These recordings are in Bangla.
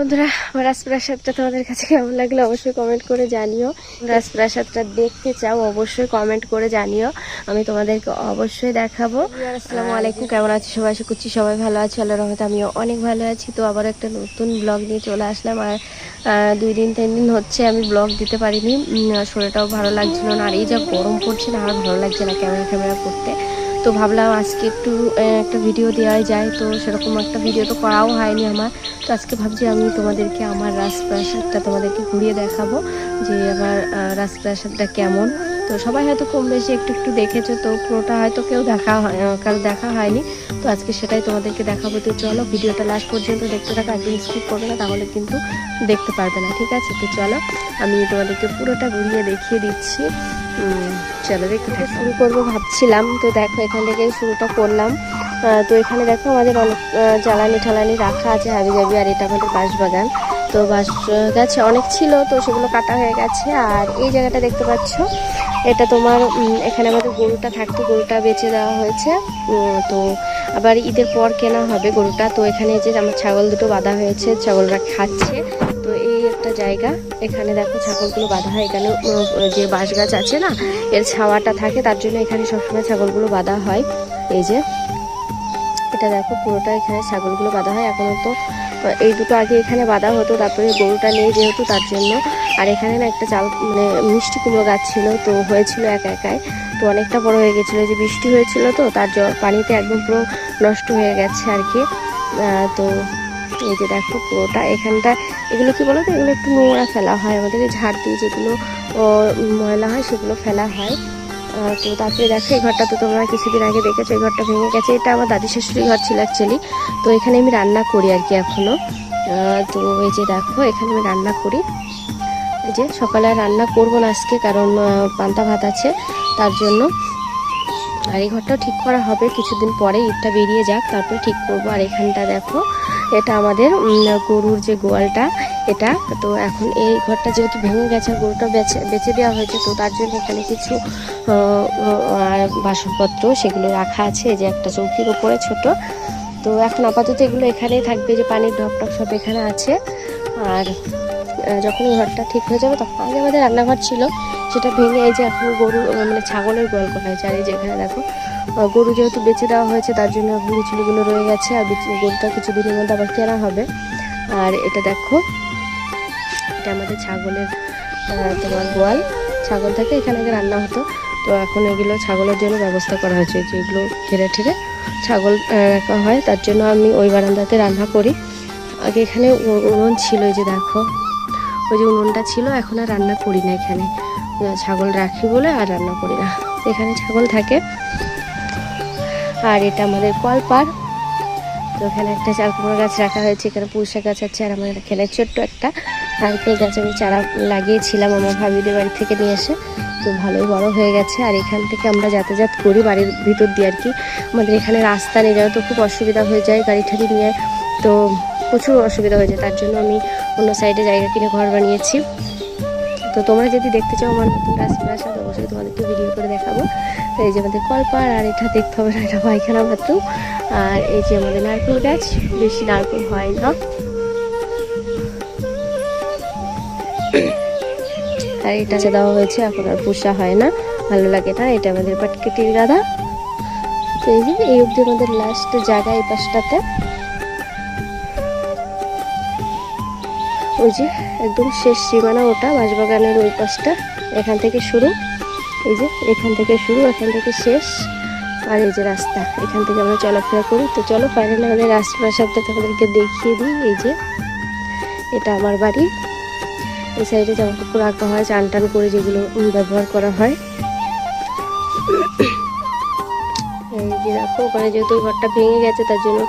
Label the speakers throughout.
Speaker 1: বন্ধুরা, আমার রাজপ্রাসাদটা তোমাদের কাছে কেমন লাগল অবশ্যই কমেন্ট করে জানিও। রাজপ্রাসাদটা দেখতে চাও অবশ্যই কমেন্ট করে জানিও। আমি তোমাদেরকে অবশ্যই দেখাবো। আসসালামু আলাইকুম, কেমন আছো? সবাই আশা করছি সবাই ভালো আছে। আল্লাহ রহমত আমিও অনেক ভালো আছি। তো আবার একটা নতুন ব্লগ নিয়ে চলে আসলাম। আর দুই দিন, তিন দিন হচ্ছে আমি ব্লগ দিতে পারিনি। শরীরটাও ভালো লাগছিল না। আর এই যা গরম পড়ছে না আর ভালো লাগছে না ক্যামেরা ক্যামেরা করতে। তো ভাবলাম আজকে একটু একটা ভিডিও দেওয়াই যায়। তো সেরকম একটা ভিডিও তো করাও হয়নি আমার। তো আজকে ভাবছি আমি তোমাদেরকে আমার রাজপ্রাসাদটা তোমাদেরকে ঘুরিয়ে দেখাবো যে আমার রাজপ্রাসাদটা কেমন। তো সবাই হয়তো কম বেশি একটু একটু দেখেছ, তো পুরোটা হয়তো কেউ দেখা হয় কারও দেখা হয়নি। তো আজকে সেটাই তোমাদেরকে দেখাবো। তো চলো ভিডিওটা লাস্ট পর্যন্ত দেখতে থাকো একদিন স্কিপ করবে না, তাহলে কিন্তু দেখতে পারবে না, ঠিক আছে? তো চলো, আমি তোমাদেরকে পুরোটা ঘুরিয়ে দেখিয়ে দিচ্ছি। চলো থাকো। শুরু করব, ভাবছিলাম। তো দেখো, এখান থেকে শুরুটা করলাম। তো এখানে দেখো, আমাদের অনেক জ্বালানি ঠালানি রাখা আছে, হাবি জাবি, আর এটা আমাদের বাঁশবাগান। তো বাঁশ গাছে অনেক ছিল, তো সেগুলো কাটা হয়ে গেছে। আর এই জায়গাটা দেখতে পাচ্ছ, এটা তোমার এখানে আমাদের গরুটা থাকতো, গরুটা বেচে দেওয়া হয়েছে। তো আবার ঈদের পর কেনা হবে গরুটা। তো এখানে যে আমার ছাগল দুটো বাঁধা হয়েছে, ছাগলরা খাচ্ছে। একটা জায়গা। এখানে দেখো ছাগলগুলো বাঁধা হয় এখানে যে বাঁশ গাছ আছে না, এর ছাওয়াটা থাকে, তার জন্য এখানে সবসময় ছাগলগুলো বাঁধা হয়। এই যে, এটা দেখো পুরোটা এখানে ছাগলগুলো বাঁধা হয় এখনও তো। এই দুটো আগে এখানে বাঁধা হতো, তারপরে গরুটা নেই যেহেতু তার জন্য। আর এখানে না একটা চাল মানে মিষ্টি কুমড়ো গাছ ছিল, তো হয়েছিল একা একাই। তো অনেকটা বড় হয়ে গেছিল, যে বৃষ্টি হয়েছিল তো, তার পানিতে একদম পুরো নষ্ট হয়ে গেছে আর কি। তো এই যে দেখো পুরোটা এখানটা, এগুলো কি বলো তো এগুলো একটু নোংরা ফেলা হয়। আমাদের ঝাড় দিয়ে যেগুলো ময়লা হয়, সেগুলো ফেলা হয়। তো তারপরে দেখো, এই ঘরটা তো তোমরা কিছুদিন আগে দেখেছ, এই ঘরটা ভেঙে গেছে। এটা আমার দাদি শাশুড়ি ঘর ছিল অ্যাকচুয়ালি তো এখানে আমি রান্না করি আর কি এখনও তো এই যে দেখো, এখানে আমি রান্না করি। এই যে সকালে রান্না করব না আজকে, কারণ পান্তা ভাত আছে তার জন্য। আর এই ঘরটাও ঠিক করা হবে, কিছুদিন পরে ঈদটা বেরিয়ে যাক, তারপরে ঠিক করব। আর এখানটা দেখো এটা আমাদের গরুর যে গোয়ালটা, এটা। তো এখন এই ঘরটা যেহেতু ভেঙে গেছে, গরুটা বেছে বেচে দেওয়া হয়েছে, তো তার জন্য এখানে কিছু বাসনপত্র সেগুলো রাখা আছে যে একটা চৌকির ওপরে ছোট। তো এখন আপাতত এগুলো এখানেই থাকবে যে পানির ঢপ টপ সব এখানে আছে। আর যখন ঘরটা ঠিক হয়ে যাবে, তখন আগে আমাদের রান্নাঘর ছিল। সেটা ভেঙে এই যে এখন গরু মানে ছাগলের গোয়াল করা হয়েছে। আর এই যে এখানে দেখো গরু যেহেতু বেঁচে দেওয়া হয়েছে, তার জন্য এখন বিচুলিগুলো রয়ে গেছে, আর গরুটা কিছুদিনের মধ্যে আবার কেনা হবে। আর এটা দেখো, এটা আমাদের ছাগলের তোমার গোয়াল। ছাগল থেকে এখানে আগে রান্না হতো। তো এখন এগুলো ছাগলের জন্য ব্যবস্থা করা হয়েছে যেগুলো ঘিরে ঠেরে ছাগল রাখা হয়। তার জন্য আমি ওই বারান্দাতে রান্না করি। আগে এখানে উনুন ছিল যে দেখো। ওই যে উনুনটা ছিল, এখন আর রান্না করি না এখানে। ছাগল রাখি বলে আর রান্না করি না। এখানে ছাগল থাকে। আর এটা আমাদের কলপার। তো এখানে একটা চাল কুমড়ো গাছ রাখা হয়েছে, এখানে পুঁইশাক গাছ আছে, আর আমার এখানে ছোট্ট একটা নারকেল গাছ আমি চারা লাগিয়েছিলাম আমার ভাবিদের বাড়ি থেকে নিয়ে এসে। তো ভালোই বড় হয়ে গেছে। আর এখান থেকে আমরা যাতায়াত করি বাড়ির ভিতর দিয়ে আর কি। আমাদের এখানে রাস্তা নেই যাওয়া তো খুব অসুবিধা হয়ে যায় গাড়ি ঠাড়ি নিয়ে। তো প্রচুর অসুবিধা হয়ে যায়, তার জন্য আমি অন্য সাইডে জায়গা কিনে ঘর বানিয়েছি। তো তোমরা যদি দেখতে চাও আমার নতুন রাজপ্রাসাদ অবশ্যই তোমাদেরকে ভিডিও করে দেখাবো। তো এই যে আমাদের কলপার আর এটা দেখতে হবে না, এটা পায়খানা বাথরুম আর এই যে আমাদের নারকেল গাছ, বেশি নারকেল হয় না। আর এটা যে দেওয়া হয়েছে, এখন আর পোষা হয় না, ভালো লাগে না। এটা আমাদের পাটকেটির গাদা তো এই যে, এই অবধি আমাদের লাস্ট জায়গা এই পাশটাতে। ওই যে একদম শেষ সীমানা ওটা বাঁশবাগানের ওই পাশটা। এখান থেকে শুরু। এই যে এখান থেকে শুরু, এখান থেকে শেষ। আর এই যে রাস্তা, এখান থেকে আমরা চলাফেরা করি। তো চলো ফাইনালি আমাদের রাজপ্রাসাদটা তোমাদেরকে দেখিয়ে দিই। এই যে এটা আমার বাড়ি। এই সাইডে জামা কাপড় রাখা হয় চান টান করে যেগুলো ব্যবহার করা হয়। এই যে দেখো ওখানে যেহেতু ঘরটা ভেঙে গেছে, তার জন্য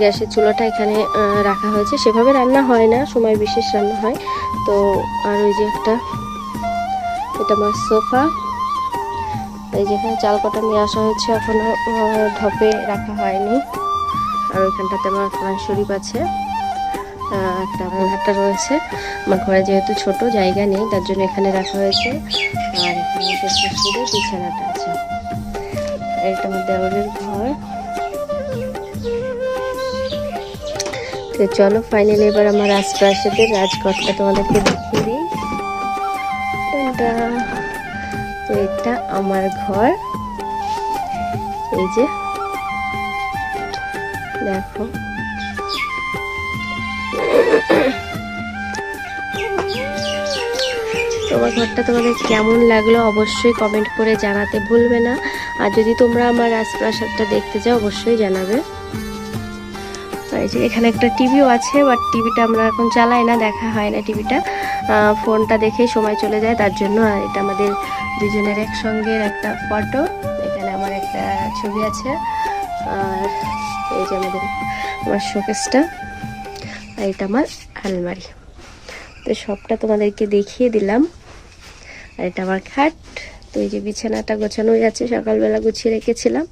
Speaker 1: গ্যাসের চুলাটা এখানে রাখা হয়েছে। সেভাবে রান্না হয় না সময় বিশেষ রান্না হয়। তো আর ওই যে একটা এটা আমার সোফা। এই যেখানে চাল কটা নিয়ে আসা হয়েছে এখনও আহ, ঢপে রাখা হয়নি। আর ওইখানটাতে আমার কোরআন শরীফ আছে। একটা হাটটা রয়েছে। আমার ঘরে যেহেতু ছোট জায়গা নেই তার জন্য এখানে রাখা হয়েছে। আর এখানে বিছানাটা আছে। এটা আমার দেওরের ঘর। তো চলো ফাইনালি এবার আমার রাজপ্রাসাদের রাজঘরটা তোমাদেরকে দেখিয়ে দিই। তো এটা আমার ঘর। এই যে, দেখো। তোমার ঘরটা তোমাদের কেমন লাগল অবশ্যই কমেন্ট করে জানাতে ভুলবে না। আর যদি তোমরা আমার রাজপ্রাসাদটা দেখতে চাও, অবশ্যই জানাবে। এই যে এখানে একটা টিভিও আছে বাট টিভিটা আমরা এখন চালাই না, দেখা হয় না টিভিটা। ফোনটা দেখেই সময় চলে যায়, তার জন্য আর এটা আমাদের দুজনের একসঙ্গে একটা ফটো। এখানে আমার একটা ছবি আছে, আর এই যে আমাদের, আমার শোকেসটা, আর এটা আমার আলমারি। তো সবটা তোমাদেরকে দেখিয়ে দিলাম। আর এটা আমার খাট। তো এই যে বিছানাটা গোছানোই আছে, সকালবেলা গুছিয়ে রেখেছিলাম।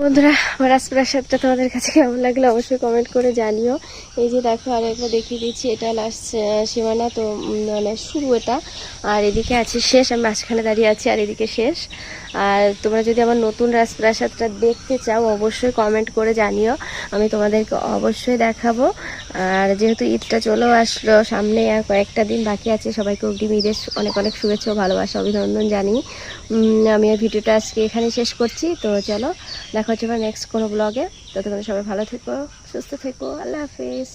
Speaker 1: বন্ধুরা, আমার রাজপ্রাসাদটা তোমাদের কাছে কেমন লাগল অবশ্যই কমেন্ট করে জানিও। এই যে দেখো, আর একবার দেখিয়ে দিচ্ছি, এটা লাস্ট সীমানা তো মানে শুরু এটা। আর এদিকে আছে শেষ, আমি মাঝখানে দাঁড়িয়ে আছি, আর এদিকে শেষ। আর তোমরা যদি আমার নতুন রাজপ্রাসাদটা দেখতে চাও, অবশ্যই কমেন্ট করে জানিও। আমি তোমাদেরকে অবশ্যই দেখাবো। আর যেহেতু ঈদটা চলেও আসলো, সামনে আর কয়েকটা দিন বাকি আছে, সবাইকে অগ্রিম ঈদের অনেক অনেক শুভেচ্ছা ভালোবাসা, অভিনন্দন জানি আমি এই ভিডিওটা আজকে এখানে শেষ করছি। তো চলো, দেখা হচ্ছে নেক্সট কোনো ব্লগে ততক্ষণ সবাই ভালো থেকো, সুস্থ থেকো, আল্লাহ হাফিজ।